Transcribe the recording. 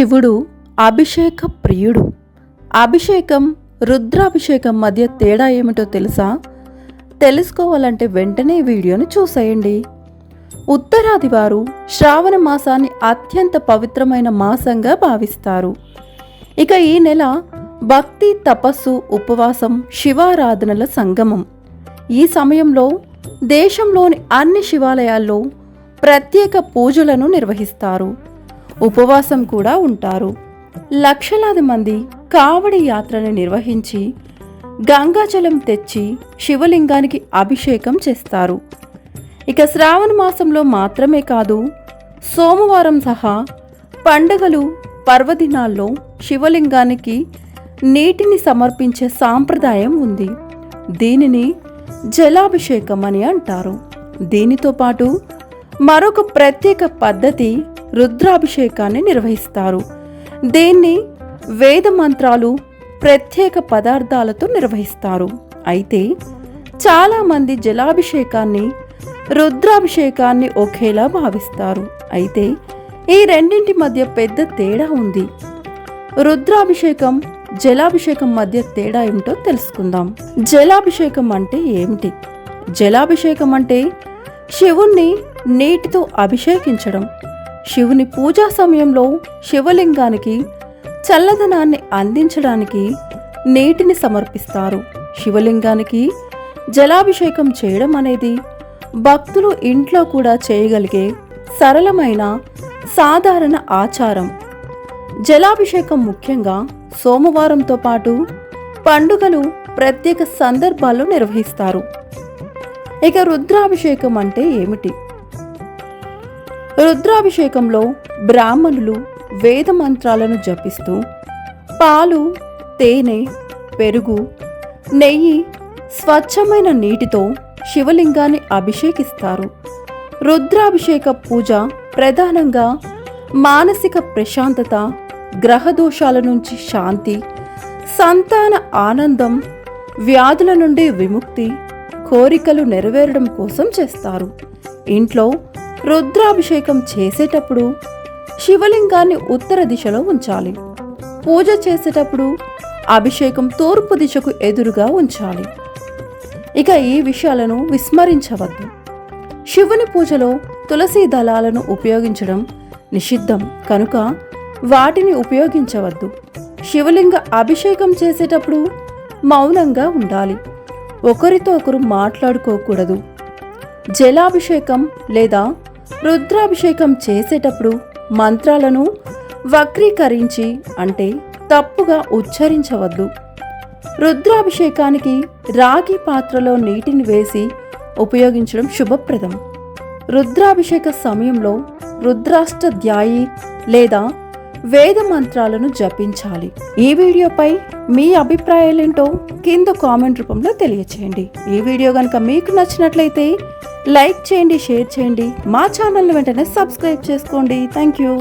శివుడు అభిషేక ప్రియుడు. అభిషేకం రుద్రాభిషేకం మధ్య తేడా ఏమిటో తెలుసా? తెలుసుకోవాలంటే వెంటనే వీడియోని చూసేయండి. ఉత్తరాది వారు శ్రావణ మాసాన్ని అత్యంత పవిత్రమైన మాసంగా భావిస్తారు. ఇక ఈ నెల భక్తి తపస్సు ఉపవాసం శివారాధనల సంగమం. ఈ సమయంలో దేశంలోని అన్ని శివాలయాల్లో ప్రత్యేక పూజలను నిర్వహిస్తారు. ఉపవాసం కూడా ఉంటారు. లక్షలాది మంది కావడి యాత్రను నిర్వహించి గంగాజలం తెచ్చి శివలింగానికి అభిషేకం చేస్తారు. ఇక శ్రావణ మాసంలో మాత్రమే కాదు సోమవారం సహా పండుగలు పర్వదినాల్లో శివలింగానికి నీటిని సమర్పించే సాంప్రదాయం ఉంది. దీనిని జలాభిషేకం అని అంటారు. దీనితో పాటు మరొక ప్రత్యేక పద్ధతి రుద్రాభిషేకాన్ని నిర్వహిస్తారు. దీన్ని? వేద మంత్రాలు ప్రత్యేక పదార్థాలతో నిర్వహిస్తారు. అయితే చాలామంది జలాభిషేకాన్ని రుద్రాభిషేకాన్ని ఒకేలా భావిస్తారు. అయితే ఈ రెండింటి మధ్య పెద్ద తేడా ఉంది. రుద్రాభిషేకం జలాభిషేకం మధ్య తేడా ఏమిటో తెలుసుకుందాం. జలాభిషేకం అంటే ఏమిటి? జలాభిషేకం అంటే శివుణ్ణి నీటితో అభిషేకించడం. శివుని పూజా సమయంలో శివలింగానికి చల్లదనాన్ని అందించడానికి నీటిని సమర్పిస్తారు. శివలింగానికి జలాభిషేకం చేయడం అనేది భక్తులు ఇంట్లో కూడా చేయగలిగే సరళమైన సాధారణ ఆచారం. జలాభిషేకం ముఖ్యంగా సోమవారంతో పాటు పండుగలు ప్రత్యేక సందర్భాల్లో నిర్వహిస్తారు. ఇక రుద్రాభిషేకం అంటే ఏమిటి? రుద్రాభిషేకంలో బ్రాహ్మణులు వేద మంత్రాలను జపిస్తూ పాలు తేనె పెరుగు నెయ్యి స్వచ్ఛమైన నీటితో శివలింగాన్ని అభిషేకిస్తారు. రుద్రాభిషేక పూజ ప్రధానంగా మానసిక ప్రశాంతత గ్రహదోషాల నుంచి శాంతి సంతాన ఆనందం వ్యాధుల నుండి విముక్తి కోరికలు నెరవేరడం కోసం చేస్తారు. ఇంట్లో రుద్రాభిషేకం చేసేటప్పుడు శివలింగాన్ని ఉత్తర దిశలో ఉంచాలి. పూజ చేసేటప్పుడు అభిషేకం తూర్పు దిశకు ఎదురుగా ఉంచాలి. ఇక ఈ విషయాలను విస్మరించవద్దు. శివుని పూజలో తులసి దళాలను ఉపయోగించడం నిషిద్ధం. కనుక వాటిని ఉపయోగించవద్దు. శివలింగ అభిషేకం చేసేటప్పుడు మౌనంగా ఉండాలి. ఒకరితో ఒకరు మాట్లాడుకోకూడదు. జలాభిషేకం లేదా రుద్రాభిషేకం చేసేటప్పుడు మంత్రాలను వక్రీకరించి అంటే తప్పుగా ఉచ్చరించవద్దు. రుద్రాభిషేకానికి రాగి పాత్రలో నీటిని వేసి ఉపయోగించడం శుభప్రదం. రుద్రాభిషేక సమయంలో రుద్రాష్టధ్యాయి లేదా వేద మంత్రాలను జపించాలి. ఈ వీడియోపై మీ అభిప్రాయాలేంటో కింద కామెంట్ రూపంలో తెలియచేయండి. ఈ వీడియో కనుక మీకు నచ్చినట్లయితే లైక్ చేయండి షేర్ చేయండి. మా ఛానల్ వెంటనే సబ్స్క్రైబ్ చేసుకోండి. Thank you